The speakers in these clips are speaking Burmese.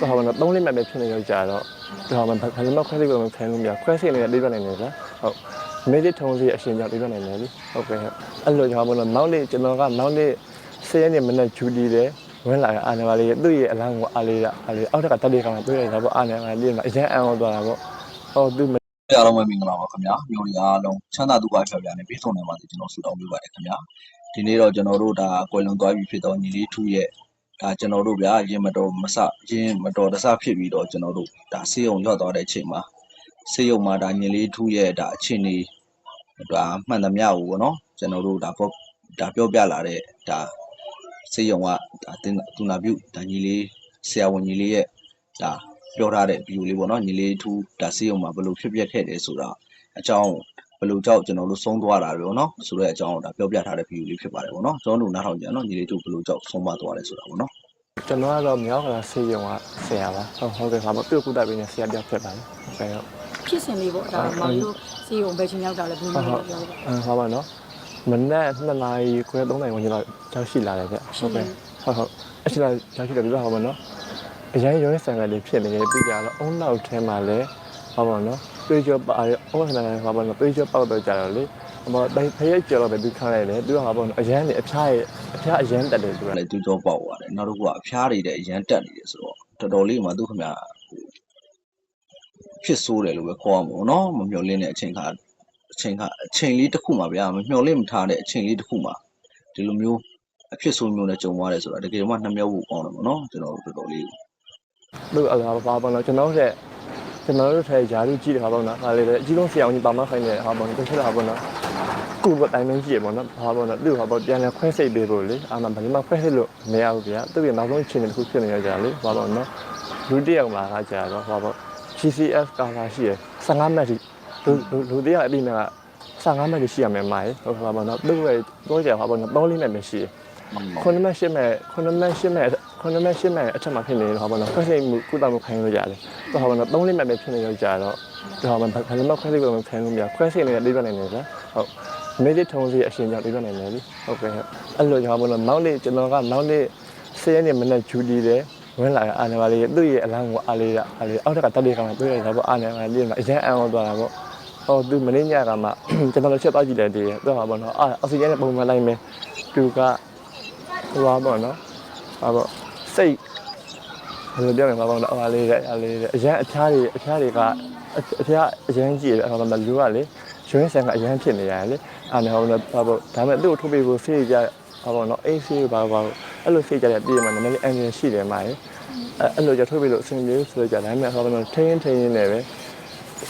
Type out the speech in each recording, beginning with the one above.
တော့ဟောနော်သုံးလေးမှတ်ပဲဖြစ်နေရောက်ကြတော့တော့ဟောမဘာလို့မခွဲစိတ်ကိုမခံလို့မရခွဲစိတ်နေတဲ့လေးပြနိုင်တယ်ဗျာဟုတ်မေးလေးထုံစီအရှင်ကြောင့်လေးပြနိုင်တယ်လीဟုတ်ကဲ့ဟုတ်အဲ့လိုကြောင့်မလို့နောက်နေ့ကျွန်တော်ကနောက်နေ့ဆယ်ရက်နေ့မနေ့ဂျူတီတယ်ဝင်လာအာနေပါလေးသူ့ရဲ့အလန်းကိုအားလေးရအားလေးအောက်ကတက်လေးကောင်တွေ့ရတာပေါ့အာနေပါလေးမှာအရင်အံ့ဩသွားတာပေါ့ဟောသူအားလုံးပဲမင်္ဂလာပါခင်ဗျာမျိုးတွေအားလုံးချမ်းသာဒုက္ခဖြောပြနေပြီးဆုံးနေပါစေကျွန်တော်ဆုတောင်းပေးပါတယ်ခင်ဗျာဒီနေ့တော့ကျွန်တော်တို့ဒါကွယ်လွန်သွားပြီဖြစ်တော့ညီလေးထူးရဲ့ ဒါကျွန်တော်တို့ဗျာရင်မတော်မဆရင်မတော်တဆဖြစ်ပြီးတော့ကျွန်တော်တို့ဒါဆေးရုံရောက်သွားတဲ့အချိန်မှာဆေးရုံမှာဒါညီလေးထူးရဲ့ဒါအချင်းနေဒါမှန်သမျှကိုပေါ့နော်ကျွန်တော်တို့ဒါပေါ့ဒါပြောပြလာတဲ့ဒါဆေးရုံကဒါတင်တူနာပြုဒါညီလေးဆရာဝန်ညီလေးရဲ့ဒါပြောထားတဲ့ view လေးပေါ့နော်ညီလေးထူးဒါစေးရုံမှာဘယ်လိုဖြစ်ပျက်ခဲ့တယ်ဆိုတာအကြောင်းဘယ်လိုကြောက်ကျွန်တော်တို့ဆုံးသွားတာတွေပေါ့နော်ဆိုတဲ့အကြောင်းကိုဒါပြောပြထားတဲ့ view လေးဖြစ်ပါတယ်ပေါ့နော်ကျွန်တော်တို့နားထောင်ကြအောင်နော်ညီလေးထူးဘယ်လိုကြောက်ဆုံးမသွားတယ်ဆိုတာပေါ့နော် ကျွန်တော်ကတော့မြောက်ကလာဆေးရုံကဆရာပါဟုတ်ဟုတ်ကဲ့ပါပြုတ်ကုသပေးနေဆရာပြောက်ဖြစ်ပါတယ်ဟုတ်ကဲ့ဟုတ်ဖြစ်စဉ်လေးပေါ့ဒါမောင်တို့စီကိုဘယ်ချိန်ရောက်တာလဲဘယ်လိုလဲပြောပါအဲဟောပါနော်မနေ့2နာရီခွဲ3နာရီဝင်ကျွန်တော်ကြောက်ရှိလာတယ်ဗျဟုတ်ကဲ့ဟုတ်ဟုတ်အချိန်လာကြောက်ရှိတယ်ပြပါဟောပါနော်အရင်ရုံးဆန်ကလေးဖြစ်နေတယ်ပြီးကြတော့အုံနောက်ထဲမှာလည်းဟောပါနော်တွေးကြောပါရအုံဆန်ကလေးဟောပါနော်တွေးကြောပေါက်တော့ကြတော့လေ ဟောတိုင်းဖရဲကြော်တော့ပဲပြီးခါလိုက်တယ်ပြီးတော့ဟောပါနော်အရင်နေအဖျားရဲ့အဖျားအရင်တက်တယ်သူကလည်းသူကြောပေါက်သွားတယ်နောက်တစ်ခုကအဖျားတွေတဲ့အရန်တက်နေတယ်ဆိုတော့တော်တော်လေးမှသူခင်ဗျာဟိုဖြစ်ဆိုးတယ်လို့ပဲခေါ်ရမှာပေါ့နော်မမျှော်လင့်တဲ့အချိန်ကအချိန်ကအချိန်လေးတစ်ခုမှဗျာမမျှော်လင့်မထားတဲ့အချိန်လေးတစ်ခုမှဒီလိုမျိုးအဖြစ်ဆိုးမျိုးနဲ့ကြုံသွားတယ်ဆိုတာတကယ်မှနှမျောဖို့ကောင်းတယ်ပေါ့နော်ကျွန်တော်တို့တော်တော်လေးသူ့အလားပါပါတော့ကျွန်တော်တို့ကျွန်တော်တို့ထဲဂျာလူကြည့်တယ်ဟာပေါ့နော်ဟာလေအကြီးဆုံးဆရာကြီးပါမခိုင်းနေဟာပေါ့နော်တချို့ဟာပေါ့နော် ကုဘတိုင်းမကြည့်ရပေါ့နော်ဟာပေါ့နော်သူ့ဟာပေါ့ပြန်လဲခွဲစိတ်ပေးဖို့လေအာမဘယ်မှာခွဲစိတ်လို့မရဘူးဗျာသူ့ရဲ့နောက်ဆုံးချင်းတစ်ခုဖြစ်နေရကြလေဟာပေါ့နော်လူတယောက်မှာကကြာတော့ဟာပေါ့ GCF ကာလာရှိရ15မိနစ်လူလူတယောက်အပြီးမှာ15မိနစ်ရှိရမယ်မိုင်ဟုတ်ပါပေါ့နော်သူ့ရဲ့တော့ကြာဟာပေါ့နော်3လေးမိနစ်ရှိခုနမရှင်းမဲ့ခုနမရှင်းမဲ့ခုနမရှင်းမဲ့အထက်မှာဖြစ်နေတော့ဟောပါတော့ခွဲစိတ်မှုကုသမှုခိုင်းလို့ရတယ်။တော့ဟောပါတော့သုံးလေးမဲ့ပဲဖြစ်နေတော့ကြာတော့တော့ဟောပါဘာလို့မခွဲစိတ်ကိုမခိုင်းလို့မရခွဲစိတ်နေတဲ့လေးပြနိုင်တယ်ဗျာ။ဟုတ် မေးလေးထုံစီအရှင်ကြောင့်လေးပြနိုင်တယ်လीဟုတ်ကဲ့ဟုတ်အဲ့လိုကြောင့်မလို့နောက်နေ့ကျွန်တော်ကနောက်နေ့ဆယ်ရက်နေ့မနေ့ဂျူတီတယ်ဝင်လာအာနေပါလေးသူ့ရဲ့အလန်းကိုအားလေးရအားလေးအောက်ကတက်လေးကောင်တွေ့ရတာပေါ့အာနေပါလေးမှာအရင်အံ့ဩသွားတာပေါ့ဟောသူမင်းညကမှကျွန်တော်လည်းချက်သွားကြည့်တယ်တည်းတော့ဟောပါတော့အာအောက်ဆီဂျင်နဲ့ပုံမှန်လိုက်မယ်သူကဟိုပါပေါ့နော်ဟာပေါ့စိတ်ဘယ်လိုပြောမလဲပါပေါ့နော်ဟာလေးတဲ့အလေးတဲ့အရန်အဖျားတွေအဖျားတွေကအဖျားအရန်ကြီးတယ်ဟောတော့လူကလေ ရွှင်းဆန်ကအရန်ဖြစ်နေရတယ်လေအဲ့ဒါဟောတော့ပါပေါ့ဒါပေမဲ့သူ့ကိုထုတ်ပေးဖို့ဆေးကြဟာပေါ့နော်အေးဆေးပါပါအဲ့လိုဆေးကြတဲ့ပြည်မှာနည်းနည်းအန်ဂျင်ရှိတယ်မှာလေအဲ့လိုကြထုတ်ပေးလို့အဆင်ပြေဆိုကြဒါပေမဲ့ဟောတော့ထင်းထင်းနေပဲ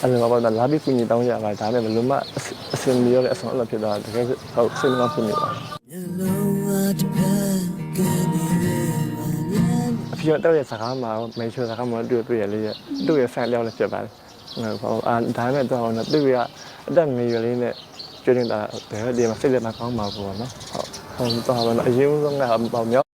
အဲ့လိုပါပေါ့လာပြီးကုညီတောင်းကြပါဒါပေမဲ့ဘယ်လိုမှအဆင်ပြေရတဲ့အဆုံးအလို့ဖြစ်သွားတကယ်ဟုတ်စိတ်မဖြစ်နေပါအဖေတော့ရဲ့စကားမှာမေချိုစကားမှာတွေ့တွေ့ရလေသူ့ရဲ့ fan လောက်လည်းဖြစ်ပါတယ်ဟုတ်အာဒါပေမဲ့တော့သူ့ရဲ့ အသက်ငယ်ရွယ်လေးနဲ့ကျွေးနေတာဘယ်ဒီမှာစိတ်လက်မကောင်းပါဘူးပေါ့နော်ဟုတ်ဟုတ်တော့ဘာလို့အရင်ဆုံးကပေါ့မြောက်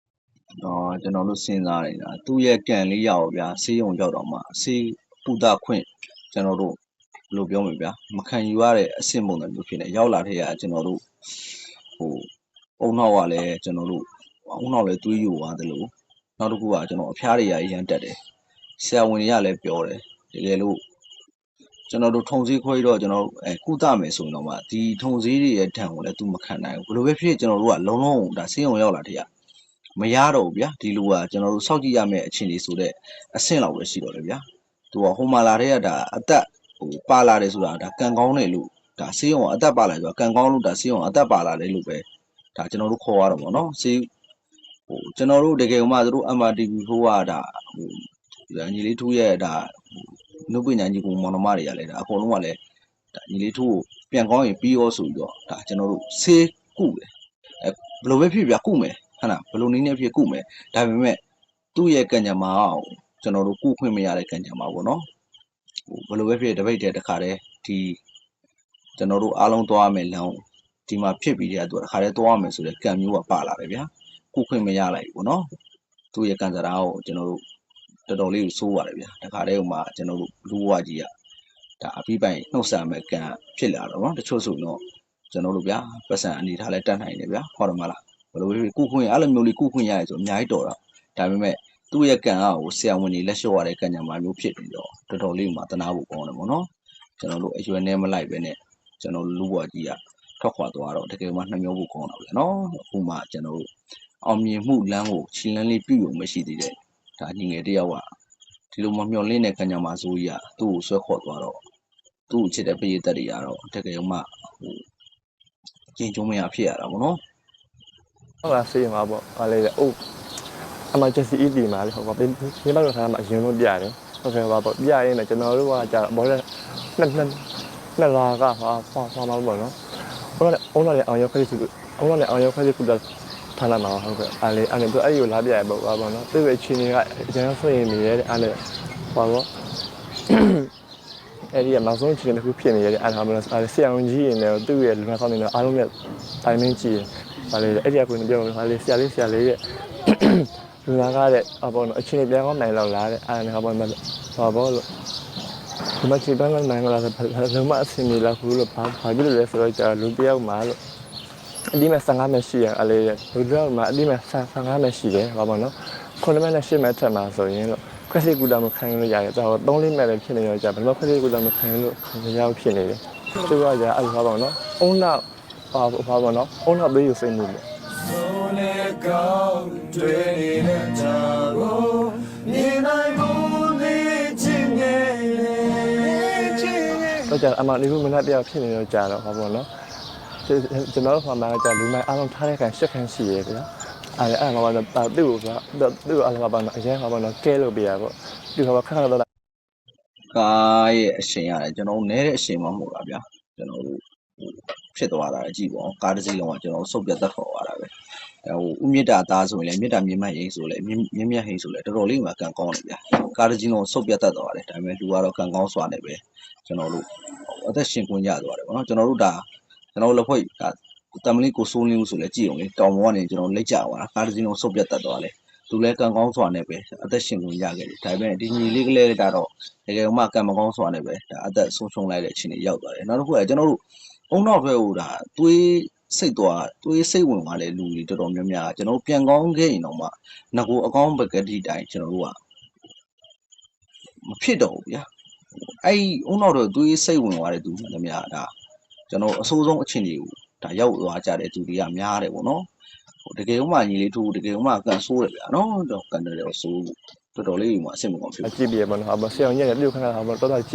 တော့ကျွန်တော်တို့စဉ်းစားနေတာသူ့ရဲ့ကံလေးရအောင်ဗျာဆေးရုံရောက်တော့မှဆေးပူတာခွင့်ကျွန်တော်တို့ဘယ်လိုပြောမလဲဗျာမခံယူရတဲ့အဆင့်ပုံစံမျိုးဖြစ်နေရောက်လာတဲ့ကကျွန်တော်တို့ဟိုအုံနောက်ကလည်းကျွန်တော်တို့အုံနောက်လည်းသွေးယူသွားတယ်လို့နောက်တစ်ခုကကျွန်တော်အဖျားတွေရရမ်းတက်တယ်ဆရာဝန်တွေကလည်းပြောတယ်တကယ်လို့ ကျွန်တော်တို့ထုံစည်းခွဲတော့ကျွန်တော်တို့အဲကုသမယ်ဆိုရင်တော့မှဒီထုံစည်းတွေရဲ့ဓာတ်ကိုလည်းသူမခံနိုင်ဘူးဘယ်လိုပဲဖြစ်ဖြစ်ကျွန်တော်တို့ကလုံးလုံးဒါဆေးရုံရောက်လာတဲ့ကမရတော့ဘူးဗျာဒီလူကကျွန်တော်တို့စောင့်ကြည့်ရမယ့်အခြေအနေဆိုတဲ့အဆင့်လောက်ပဲရှိတော့တယ်ဗျာသူကဟိုမှာလာတဲ့ကဒါအသက်ဟိုပါလာတယ်ဆိုတာဒါကံကောင်းတယ်လို့ဒါဆေးရုံကအသက်ပါလာဆိုတာကံကောင်းလို့ဒါဆေးရုံအသက်ပါလာတယ်လို့ပဲဒါကျွန်တော်တို့ခေါ်ရတော့ဗောနော်ဆေးဟိုကျွန်တော်တို့တကယ်မှသူတို့ MRTV ဟိုကဒါဟိုညီလေးထူးရဲ့ဒါ နုပညာညီကောင်မောင်နှမတွေကလည်းဒါအကုန်လုံးကလည်းဒါညီလေးထူးကိုပြန်ကောင်းရင်ပြီးရောဆိုပြီးတော့ဒါကျွန်တော်တို့ဆေးကုတယ်အဲဘယ်လိုပဲဖြစ်ဖြစ်ဗျာကုမယ်ဟုတ်လားဘယ်လိုနည်းနဲ့ဖြစ်ကုမယ်ဒါပေမဲ့သူ့ရဲ့ကံကြမ္မာကိုကျွန်တော်တို့ကုခွင့်မရတဲ့ကံကြမ္မာပေါ့နော်ဟိုဘယ်လိုပဲဖြစ်ဖြစ်တပိတ်တည်းတစ်ခါတည်းဒီကျွန်တော်တို့အားလုံးသွားမယ်လမ်းကိုဒီမှာဖြစ်ပြီးတဲ့အတွက်တစ်ခါတည်းသွားမယ်ဆိုတဲ့ကံမျိုးကပါလာတယ်ဗျာကုခွင့်မရလိုက်ဘူးပေါ့နော်သူ့ရဲ့ကံစရာကိုကျွန်တော်တို့ တော်တော်လေးကိုစိုးရတယ်ဗျာတစ်ခါတည်းဟိုမှာကျွန်တော်တို့လူဘဝကြီးကဒါအပြီးပိုင်နှုတ်ဆက်မဲ့ကံဖြစ်လာတော့နော်တချို့ဆိုရင်တော့ကျွန်တော်တို့ဗျာပတ်စံအနေထားလဲတတ်နိုင်တယ်ဗျာဟောတယ်မလားဘယ်လိုလဲကုခွင့်အဲ့လိုမျိုးလေးကုခွင့်ရတယ်ဆိုအများကြီးတော်တာဒါပေမဲ့သူ့ရဲ့ကံအားကိုဆရာဝန်ကြီးလက်လျှော့ရတဲ့ကံကြမ္မာမျိုးဖြစ်ပြီးတော့တော်တော်လေးမှတနာဖို့ကောင်းတယ်ပေါ့နော်ကျွန်တော်တို့အရွယ်နဲ့မလိုက်ပဲနဲ့ကျွန်တော်လူ့ဘဝကြီးကထွက်ခွာသွားတော့တကယ်မှနှမျောဖို့ကောင်းတာပဲနော်အခုမှကျွန်တော်တို့အောင်မြင်မှုလမ်းကိုခြေလန်းလေးပြုရုံမရှိသေးတဲ့ ဒါညီငယ်တယောက်ကဒီလိုမမျှော်လင့်တဲ့ကံကြမ္မာဆိုးကြီးကသူ့ကိုဆွဲခေါ်သွားတော့သူ့ကိုချစ်တဲ့ပရိသတ်တွေကတော့တကယ်မှဟိုကျင်ကျုံမရဖြစ်ရတာပေါ့နော်ဟုတ်လားဆေးမှာပေါ့ဟာလေအိုးအမချက်စီအီဒီမှာလေဟောပါဘင်းဘင်းတော့ထားမှာအရင်လုံးပြတယ်ဟုတ်ကဲ့ပါပေါ့ပြရရင်လည်းကျွန်တော်တို့ကကြာဘောလဲနှစ်နှစ်နှစ်လာကဟာဖွာဖွာမှာပေါ့နော်ဟိုလည်းအုံးလည်းအောင်ရောက်ခဲ့စီအုံးလည်းအောင်ရောက်ခဲ့စီကုသ ထားလာမှာဟုတ်ကဲ့အားလေအဲ့ဒါသူအဲ့ဒီကိုလာပြရပေါ့ပါပေါ့နော်သူ့ရဲ့ချင်းတွေကအကျန်းဆွေးနေရတယ်အဲ့ဒါပါပေါ့အဲ့ဒီကနောက်ဆုံးချင်းတစ်ခုဖြစ်နေရတယ်အဲ့ဒါမှလည်းအဲ့ဆရာဝန်ကြီးရင်လည်းသူ့ရဲ့လူနာဆောင်နေတော့အားလုံးနဲ့တိုင်မင်းကြည့်ပါလေအဲ့ဒီကကိုပြောလို့ဟာလေဆရာလေးဆရာလေးရဲ့လူနာကားတဲ့အပေါ်တော့အချင်းပြန်ကောင်းနိုင်တော့လားတဲ့အဲ့ဒါကဘောမဘာဘောလို့ဒီမှာချိန်ပန်းနိုင်လာတဲ့လုံးမအဆင်ပြေလာဘူးလို့ဘာဘာဖြစ်လို့လဲဆိုတော့ကြာလူတယောက်မှာလို့ အဒီမှာ15မဲ့ရှိရအလေးလူတယောက်မှာအဒီမှာ15မဲ့ရှိတယ်ဘာပေါ့နော်ခုနမဲ့နဲ့10မဲ့ထက်မှာဆိုရင်လို့ခွက်စီကူတာမခံလို့ရတယ်တော့3လေးမဲ့လည်းဖြစ်နေရောကြာဘယ်လိုခွက်စီကူတာမခံလို့မရဘူးဖြစ်နေတယ်သူကကြာအဲ့ဘာပေါ့နော်အုံနောက်ဘာဘာပေါ့နော်အုံနောက်ပေးယူစိတ်မှုလို့ဆိုနေကောင်းတွေ့နေတဲ့တာကိုမြင်နိုင်ဖို့နေချင်နေချင်နေတော့ကြာအမှဒီလိုမနက်တယောက်ဖြစ်နေတော့ကြာတော့ဟောပေါ့နော် ကျွန်တော်တို့မှာကြာလူမိုင်းအားလုံးထားတဲ့ခံရှက်ခံရှိရဲဗျာအဲ့အဲ့မှာတော့သူ့ကိုဆိုတော့သူ့ကိုအားလုံးပါတော့အရင်ဟောပေါ့နော်ကဲလို့ပြရပေါ့သူဟောခဏခဏတော့ကားရဲ့အရှင်ရတယ်ကျွန်တော်တို့နဲတဲ့အရှင်မှမဟုတ်တာဗျာကျွန်တော်တို့ဟိုဖြစ်သွားတာကြည့်ပါဦးကားတစ်စီးလုံးကကျွန်တော်တို့စုပ်ပြတ်သက်ခေါ်သွားတာပဲအဲဟိုဥမြင့်တာသားဆိုရင်လည်းမြင့်တာမြင့်မဟိန်ဆိုလည်းမြင့်မြင့်မြတ်ဟိန်ဆိုလည်းတော်တော်လေးမှကံကောင်းတယ်ဗျာကားတစ်စီးလုံးစုပ်ပြတ်သက်သွားတယ်ဒါပေမဲ့လူကတော့ကံကောင်းစွာနဲ့ပဲကျွန်တော်တို့အသက်ရှင်ခွင့်ရသွားတယ်ဗောနော်ကျွန်တော်တို့ဒါ ကျွန်တော်တို့လက်ဖွဲ့ဒါတမလီကိုစိုးလင်းဦးဆိုလည်းကြည့်အောင်လေတောင်ပေါ်ကနေကျွန်တော်လက်ကြသွားတာကားတစ်စီးလုံးစုပ်ပြတ်သက်သွားတယ်သူလည်းကံကောင်းစွာနဲ့ပဲအသက်ရှင်ခွင့်ရခဲ့တယ်ဒါပေမဲ့ဒီညီလေးကလေးကတော့တကယ်မှကံမကောင်းစွာနဲ့ပဲဒါအသက်ဆုံးရှုံးလိုက်တဲ့အချိန်တွေရောက်သွားတယ်နောက်တစ်ခုကကျွန်တော်တို့အုံနောက်ဘက်ဟိုဒါသွေးစိတ်သွားသွေးစိတ်ဝင်သွားတဲ့လူတွေတော်တော်များများကကျွန်တော်တို့ပြန်ကောင်းခဲ့ရင်တော့မှငကိုအကောင်းပကတိတိုင်းကျွန်တော်တို့ကမဖြစ်တော့ဘူးဗျာအဲ့ဒီအုံနောက်တော့သွေးစိတ်ဝင်သွားတဲ့သူများများဒါ ကျွန်တော်အဆိုးဆုံးအချိန်တွေကိုဒါရောက်သွားကြတဲ့သူတွေကများတယ်ပေါ့နော်ဟိုတကယ်မှညီလေးထိုးတကယ်မှကန်ဆိုးတယ်ဗျာနော်တော့ကန်တယ်တော့ဆိုးတော်တော်လေးမှအဆင်မကောင်းဖြစ်ဘူးကြည့်ပြပေါ့နော်ဟောပေါ့ဆရာညက်ပြုတ်ခဏဟောပေါ့တော်တော်